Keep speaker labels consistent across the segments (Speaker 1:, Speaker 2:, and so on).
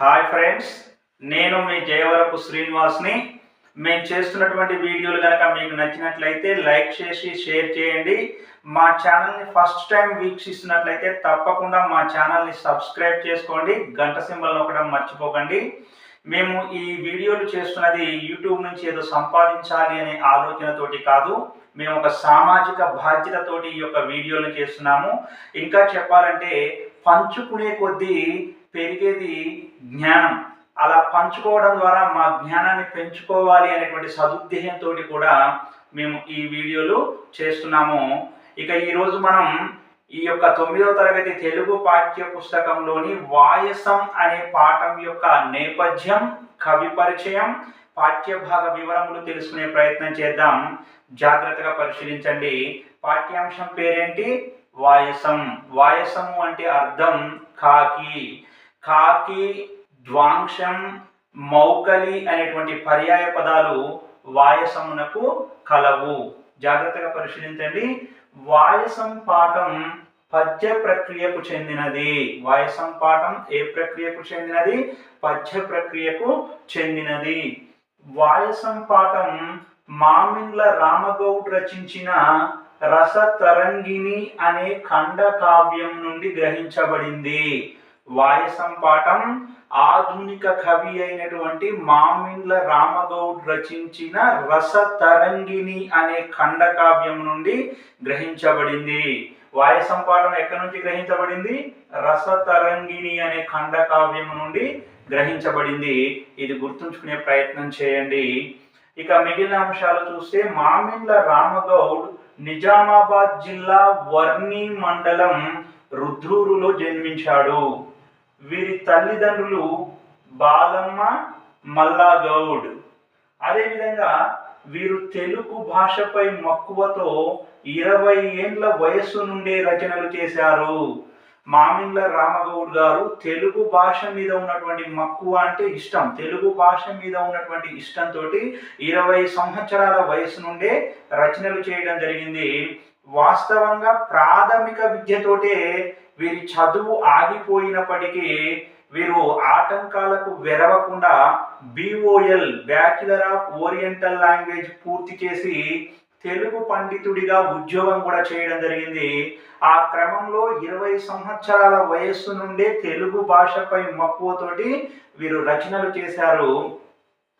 Speaker 1: Hi friends నేను మీ జయవరపు శ్రీనివాస్ని. మేము చేస్తున్నటువంటి వీడియోలు కనుక మీకు నచ్చినట్లయితే లైక్ చేసి షేర్ చేయండి. మా ఛానల్ని ఫస్ట్ టైం వీక్షిస్తున్నట్లయితే తప్పకుండా మా ఛానల్ని సబ్స్క్రైబ్ చేసుకోండి. గంట సింబల్ నొక్కడం మర్చిపోకండి. మేము ఈ వీడియోలు చేస్తున్నది యూట్యూబ్ నుంచి ఏదో సంపాదించాలి అనే ఆలోచనతోటి కాదు. మేము ఒక సామాజిక బాధ్యతతోటి ఈ యొక్క వీడియోలు చేస్తున్నాము. ఇంకా చెప్పాలంటే పంచుకునే కొద్దీ పెరిగేది జ్ఞానం. అలా పంచుకోవడం ద్వారా మా జ్ఞానాన్ని పెంచుకోవాలి అనేటువంటి సదుద్దేశంతో కూడా మేము ఈ వీడియోలు చేస్తున్నాము. ఇక ఈరోజు మనం ఈ యొక్క తొమ్మిదవ తరగతి తెలుగు పాఠ్య పుస్తకంలోని వాయసం అనే పాఠం యొక్క నేపథ్యం కవి పరిచయం పాఠ్యభాగ వివరములు తెలుసుకునే ప్రయత్నం చేద్దాం. జాగ్రత్తగా పరిశీలించండి. పాఠ్యాంశం పేరేంటి? వాయసం. వాయసము అంటే అర్థం కాకి. కాకి ద్వాంశం మౌకలి అనేటువంటి పర్యాయ పదాలు వాయసమునకు కలవు. జాగ్రత్తగా పరిశీలించండి. వాయసం పాఠం పద్య ప్రక్రియకు చెందినది. వాయసం పాఠం ఏ ప్రక్రియకు చెందినది? పద్య ప్రక్రియకు చెందినది. వాయసం పాఠం మామిండ్ల రామగౌడ్ రచించిన రస తరంగిణి అనే ఖండ కావ్యం నుండి గ్రహించబడింది. వాయసం పాఠం ఆధునిక కవి అయినటువంటి మామిండ్ల రామగౌడ్ రచించిన రస తరంగిణి అనే ఖండకావ్యం నుండి గ్రహించబడింది. వాయసం పాఠం ఎక్కడి నుంచి గ్రహించబడింది? రస తరంగిణి అనే ఖండకావ్యం నుండి గ్రహించబడింది. ఇది గుర్తుంచుకునే ప్రయత్నం చేయండి. ఇక మిగిలిన అంశాలు చూస్తే మామిండ్ల రామగౌడ్ నిజామాబాద్ జిల్లా వర్ణి మండలం రుద్రూరులో జన్మించాడు. వీరి తల్లిదండ్రులు బాలమ్మ మల్లాగౌడ్ అదేవిధంగా వీరు తెలుగు భాషపై మక్కువతో ఇరవై ఏండ్ల వయస్సు నుండే రచనలు చేశారు. మామిండ్ల రామగౌడ్ గారు తెలుగు భాష మీద ఉన్నటువంటి మక్కువ అంటే ఇష్టం. తెలుగు భాష మీద ఉన్నటువంటి ఇష్టంతో ఇరవై సంవత్సరాల వయసు నుండే రచనలు చేయడం జరిగింది. వాస్తవంగా ప్రాథమిక విద్యతోటే వీరి చదువు ఆగిపోయినప్పటికీ వీరు ఆటంకాలకు వెరవకుండా BOL bachelor of oriental language పూర్తి చేసి తెలుగు పండితుడిగా ఉద్యోగం కూడా చేయడం జరిగింది. ఆ క్రమంలో ఇరవై సంవత్సరాల వయస్సు నుండే తెలుగు భాషపై మక్కువతోటి వీరు రచనలు చేశారు.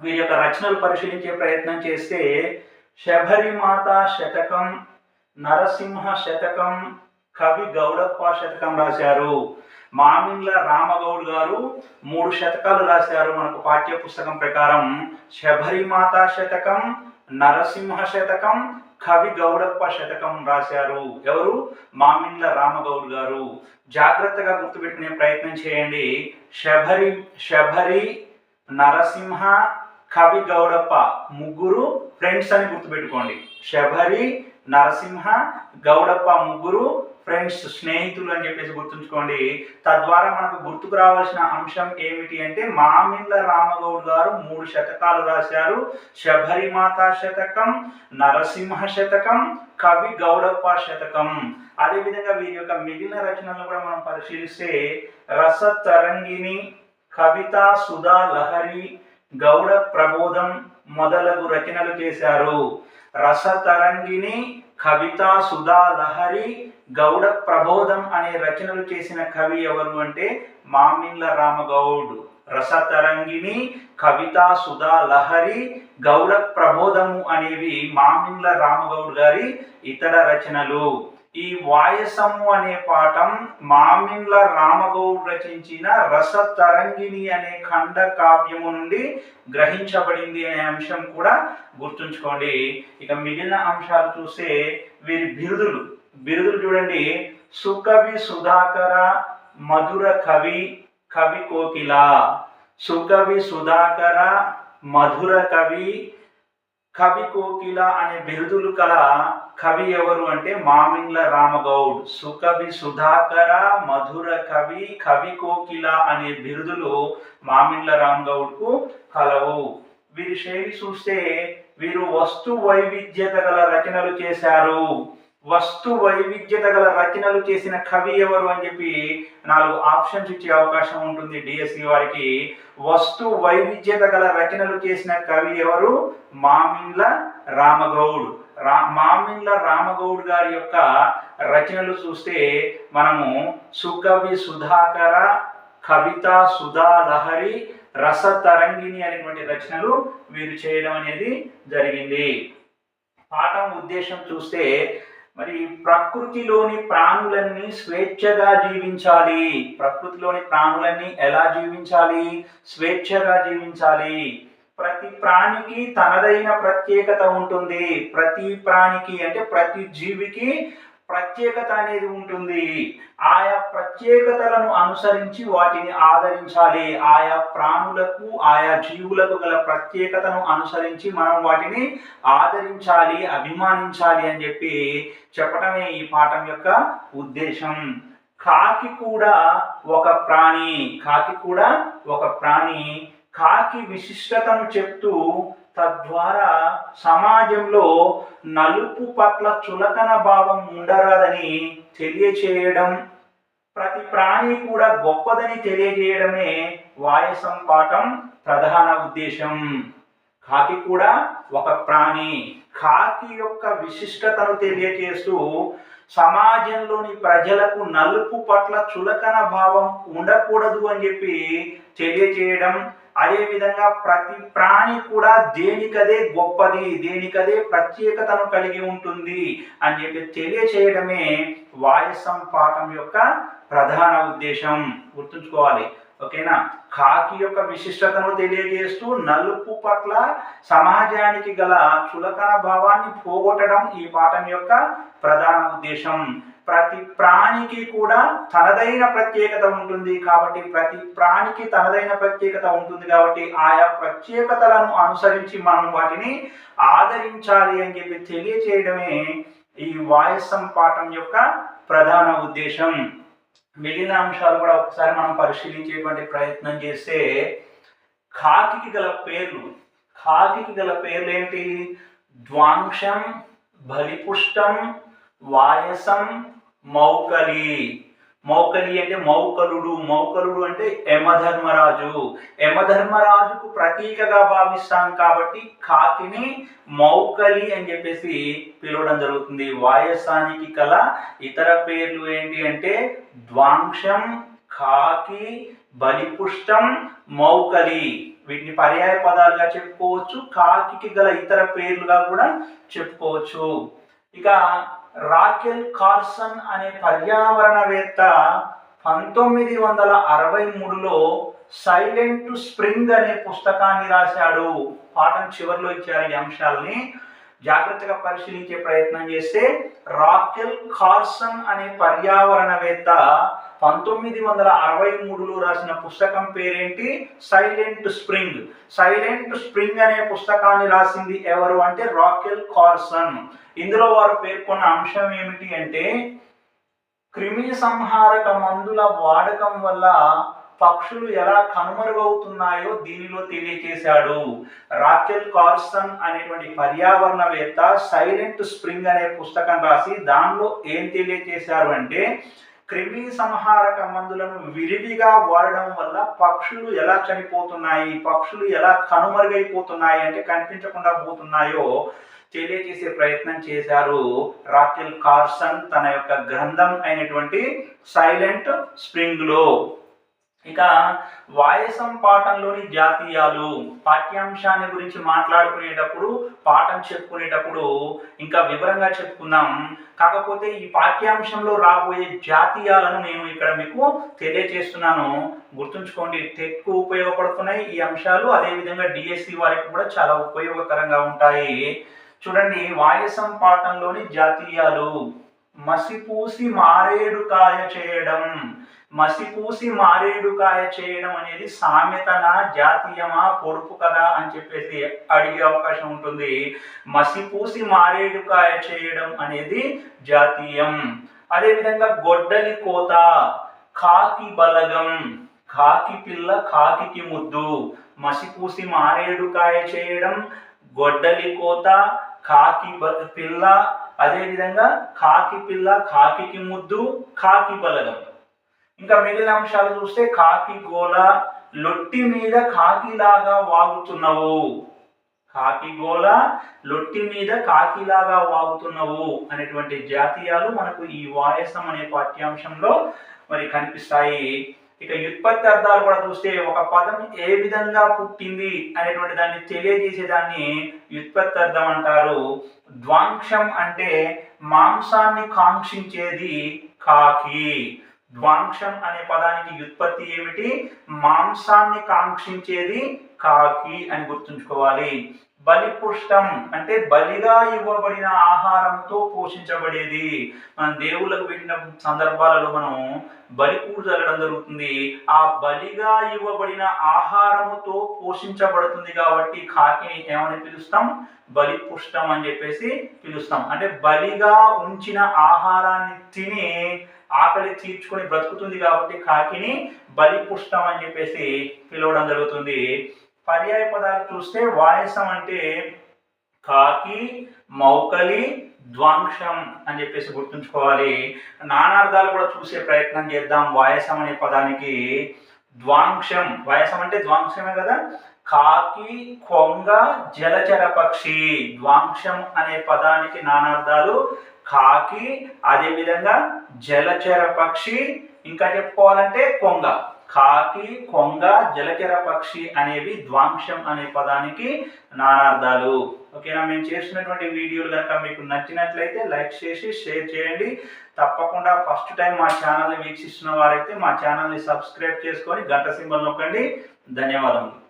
Speaker 1: వీరి యొక్క రచనలు పరిశీలించే ప్రయత్నం చేస్తే శబరిమాత శతకం నరసింహ శతకం కవి గౌడప్ప శతకం రాశారు. మామిండ్ల రామగౌడ్ గారు మూడు శతకాలు రాశారు మనకు పాఠ్య పుస్తకం ప్రకారం. శబరిమాత శతకం నరసింహ శతకం కవి గౌడప్ప శతకం రాశారు. ఎవరు? మామిండ్ల రామగౌడ్ గారు. జాగ్రత్తగా గుర్తుపెట్టుకునే ప్రయత్నం చేయండి. శబరి శబరి నరసింహ కవి గౌడప్ప ముగ్గురు ఫ్రెండ్స్ అని గుర్తుపెట్టుకోండి. శబరి నరసింహ గౌడప్ప ముగ్గురు ఫ్రెండ్స్ స్నేహితులు అని చెప్పేసి గుర్తుంచుకోండి. తద్వారా మనకు గుర్తుకు రావాల్సిన అంశం ఏమిటి అంటే మామిళ్ళ రామగౌడ్ గారు మూడు శతకాలు రాశారు. శబరిమాత శతకం నరసింహ శతకం కవి గౌడప్ప శతకం. అదేవిధంగా వీరి యొక్క మిగిలిన రచనలను కూడా మనం పరిశీలిస్తే రస తరంగిణి కవిత సుధా లహరి గౌడ ప్రబోధం మొదలగు రచనలు చేశారు. రసతరంగిణి కవిత సుధా లహరి గౌడ ప్రబోధం అనే రచనలు చేసిన కవి ఎవరు అంటే మామిళ్ళ రామగౌడ్. రసతరంగిణి కవిత సుధా లహరి గౌడ ప్రబోధము అనేవి మామిళ్ళ రామగౌడ్ గారి ఇతర రచనలు. ఈ వాయసము అనే పాఠం మామిండ్ల రామగౌడ్ రచించిన రస తరంగిణి అనే ఖండ కావ్యము నుండి గ్రహించబడింది అనే అంశం కూడా గుర్తుంచుకోండి. ఇక మిగిలిన అంశాలు చూస్తే వీరి బిరుదులు. బిరుదులు చూడండి. సుకవి సుధాకర మధుర కవి కవి కోకిల. సుకవి సుధాకర మధుర కవి కవి కోకిల అనే బిరుదులు కల కవి ఎవరు అంటే మామిండ్ల రామగౌడ్. సుకవి సుధాకర మధుర కవి కవి కోకిల అనే బిరుదులు మామిండ్ల రామగౌడ్కు కలవు. వీరి శైలి చూస్తే వీరు వస్తు వైవిధ్యత గల రచనలు చేశారు. వస్తు వైవిధ్యత గల రచనలు చేసిన కవి ఎవరు అని చెప్పి నాలుగు ఆప్షన్స్ ఇచ్చే అవకాశం ఉంటుంది డిఎస్సి వారికి. వస్తు వైవిధ్యత గల రచనలు చేసిన కవి ఎవరు? మామిన్ల రామగౌడ్. రా మామిన్ల రామగౌడ్ గారి యొక్క రచనలు చూస్తే మనము సుకవి సుధాకర కవిత సుధా లహరి రస తరంగిణి అనేటువంటి రచనలు వీరు చేయడం అనేది జరిగింది. పాఠం ఉద్దేశం చూస్తే మరి ప్రకృతిలోని ప్రాణులన్నీ స్వేచ్ఛగా జీవించాలి. ప్రకృతిలోని ప్రాణులన్నీ ఎలా జీవించాలి? స్వేచ్ఛగా జీవించాలి. ప్రతి ప్రాణికి తనదైన ప్రత్యేకత ఉంటుంది. ప్రతి ప్రాణికి అంటే ప్రతి జీవికి ప్రత్యేకత అనేది ఉంటుంది. ఆయా ప్రత్యేకతలను అనుసరించి వాటిని ఆదరించాలి. ఆయా ప్రాణులకు ఆయా జీవులకు గల ప్రత్యేకతను అనుసరించి మనం వాటిని ఆదరించాలి అభిమానించాలి అని చెప్పి చెప్పటమే ఈ పాఠం యొక్క ఉద్దేశం. కాకి కూడా ఒక ప్రాణి కాకి కూడా ఒక ప్రాణి. కాకి విశిష్టతను చెప్తూ తద్వారా సమాజంలో నలుపు పట్ల చులకన భావం ఉండరాదని తెలియచేయడం ప్రతి ప్రాణి కూడా గొప్పదని తెలియజేయడమే వాయసం పాఠం ప్రధాన ఉద్దేశం. కాకి కూడా ఒక ప్రాణి. కాకి యొక్క విశిష్టతను తెలియజేస్తూ సమాజంలోని ప్రజలకు నలుపు పట్ల చులకన భావం ఉండకూడదు అని చెప్పి తెలియజేయడం అదేవిధంగా ప్రతి ప్రాణి కూడా దేనికదే గొప్పది దేనికదే ప్రత్యేకతను కలిగి ఉంటుంది అని చెప్పి తెలియచేయడమే వాయసం పాఠం యొక్క ప్రధాన ఉద్దేశం. గుర్తుంచుకోవాలి. ఓకేనా? కాకి యొక్క విశిష్టతను తెలియజేస్తూ నలుపు పట్ల సమాజానికి గల చులకన భావాన్ని పోగొట్టడం ఈ పాఠం యొక్క ప్రధాన ఉద్దేశం. ప్రతి ప్రాణికి కూడా తనదైన ప్రత్యేకత ఉంటుంది కాబట్టి ప్రతి ప్రాణికి తనదైన ప్రత్యేకత ఉంటుంది కాబట్టి ఆయా ప్రత్యేకతలను అనుసరించి మనం వాటిని ఆదరించాలి అని చెప్పి తెలియచేయడమే ఈ వాయసం పాఠం యొక్క ప్రధాన ఉద్దేశం. మిగిలిన అంశాలు కూడా ఒకసారి మనం పరిశీలించేటువంటి ప్రయత్నం చేస్తే కాకికి గల పేర్లు కాకికి గల పేర్లు ఏంటి? ద్వాంశం బలిపుష్టం వాయసం మౌకలి. మౌకలి అంటే మౌకలుడు. మౌకలుడు అంటే యమధర్మరాజు. యమధర్మరాజుకు ప్రతీకగా భావిస్తాం కాబట్టి కాకిని మౌకలి అని చెప్పేసి పిలవడం జరుగుతుంది. వాయసానికి కల ఇతర పేర్లు ఏంటి అంటే ద్వాంక్షం కాకి బలిపుష్టం మౌకలి. వీటిని పర్యాయ పదాలుగా చెప్పుకోవచ్చు. కాకి గల ఇతర పేర్లుగా కూడా చెప్పుకోవచ్చు. ఇక రాకెల్ కార్సన్ అనే పర్యావరణవేత్త పంతొమ్మిది వందల అరవై మూడులో సైలెంట్ స్ప్రింగ్ అనే పుస్తకాన్ని రాశాడు. పాఠం చివరిలో ఇచ్చారు ఈ అంశాలని. జాగ్రత్తగా పరిశీలించే ప్రయత్నం చేస్తే రాకెల్ కార్సన్ అనే పర్యావరణవేత్త పంతొమ్మిది వందల అరవై మూడులో రాసిన పుస్తకం పేరేంటి? Silent spring. సైలెంట్ స్ప్రింగ్ అనే పుస్తకాన్ని రాసింది ఎవరు అంటే రాకెల్ కార్సన్. ఇందులో వారు పేర్కొన్న అంశం ఏమిటి అంటే క్రిమి సంహారక మందుల వాడకం వల్ల పక్షులు ఎలా కనుమరుగవుతున్నాయో దీనిలో తెలియచేశాడు. రాకెల్ కార్సన్ అనేటువంటి పర్యావరణవేత్త సైలెంట్ స్ప్రింగ్ అనే పుస్తకం రాసి దానిలో ఏం తెలియచేశారు అంటే క్రిమి సంహారక మందులను విరివిగా వాడడం వల్ల పక్షులు ఎలా చనిపోతున్నాయి పక్షులు ఎలా కనుమరుగైపోతున్నాయి అంటే కనిపించకుండా పోతున్నాయో తెలియజేసే ప్రయత్నం చేశారు రాకెల్ కార్సన్ తన యొక్క గ్రంథం అయినటువంటి సైలెంట్ స్ప్రింగ్లో. ఇక వాయసం పాఠంలోని జాతీయాలు పాఠ్యాంశాన్ని గురించి మాట్లాడుకునేటప్పుడు పాఠం చెప్పుకునేటప్పుడు ఇంకా వివరంగా చెప్పుకుందాం. కాకపోతే ఈ పాఠ్యాంశంలో రాబోయే జాతీయాలను నేను ఇక్కడ మీకు తెలియజేస్తున్నాను గుర్తుంచుకోండి టెట్కు ఉపయోగపడుతున్నాయి ఈ అంశాలు. అదేవిధంగా డిఎస్సి వారికి కూడా చాలా ఉపయోగకరంగా ఉంటాయి. చూడండి వాయసం పాఠంలోని జాతీయాలు. మసిపూసి మారేడు కాయ చేయడం. మసిపూసి మారేడుకాయ చేయడం అనేది సామెతనా జాతీయమా పొడుపు కదా అని చెప్పేసి అడిగే అవకాశం ఉంటుంది. మసిపూసి మారేడుకాయ చేయడం అనేది జాతీయం. అదేవిధంగా గొడ్డలి కోత కాకి బలగం కాకి పిల్ల కాకికి ముద్దు. మసిపూసి మారేడుకాయ చేయడం గొడ్డలి కోత కాకి బ- పిల్ల అదేవిధంగా కాకి పిల్ల కాకి ముద్దు కాకి బలగం. ఇంకా మిగిలిన అంశాలు చూస్తే కాకి గోల లొట్టి మీద కాకిలాగా వాగుతున్నవు. కాకి గోల లొట్టి మీద కాకిలాగా వాగుతున్నవు అనేటువంటి జాతీయాలు మనకు ఈ వాయసం అనే పాఠ్యాంశంలో మరి కనిపిస్తాయి. ఇక వ్యుత్పత్తి అర్థాలు కూడా చూస్తే ఒక పదం ఏ విధంగా పుట్టింది అనేటువంటి దాన్ని తెలియజేసే దాన్ని వ్యుత్పత్తి అర్థం అంటారు. ద్వాంక్షం అంటే మాంసాన్ని కాంక్షించేది కాకి. ద్వాంశం అనే పదానికి వ్యుత్పత్తి ఏమిటి? మాంసాన్ని కాంక్షించేది కాకి అని గుర్తుంచుకోవాలి. బలిపుష్టం అంటే బలిగా ఇవ్వబడిన ఆహారంతో పోషించబడేది. మన దేవుళ్ళకు వెళ్ళిన సందర్భాలలో మనం బలి కూడు జరగడం జరుగుతుంది. ఆ బలిగా ఇవ్వబడిన ఆహారముతో పోషించబడుతుంది కాబట్టి కాకిని ఏమని పిలుస్తాం? బలిపుష్టం అని చెప్పేసి పిలుస్తాం. అంటే బలిగా ఉంచిన ఆహారాన్ని తిని ఆకలి తీర్చుకొని బ్రతుకుతుంది కాబట్టి కాకిని బలిపుష్టం అని చెప్పేసి పిలవడం జరుగుతుంది. పర్యాయ పదాలు చూస్తే వాయసం అంటే కాకి మౌకలి ద్వాంశం అని చెప్పేసి గుర్తుంచుకోవాలి. నానార్థాలు కూడా చూసే ప్రయత్నం చేద్దాం వాయసం అనే పదానికి. ద్వాంక్షం వాయసం అంటే ద్వాంశమే కదా? కాకి కొంగ జలచర పక్షి ద్వాంశం అనే పదానికి నానార్థాలు కాకి అదేవిధంగా జలచర పక్షి ఇంకా చెప్పుకోవాలంటే కొంగ. కాకి కొంగ జలచర పక్షి అనేవి ద్వాంశం అనే పదానికి నానార్థాలు. ఓకేనా? మేము చేస్తున్నటువంటి వీడియోలు కనుక మీకు నచ్చినట్లయితే లైక్ చేసి షేర్ చేయండి. తప్పకుండా ఫస్ట్ టైం మా ఛానల్ని వీక్షిస్తున్న వారైతే మా ఛానల్ని సబ్స్క్రైబ్ చేసుకొని గంట సింబల్ నొక్కండి. ధన్యవాదములు.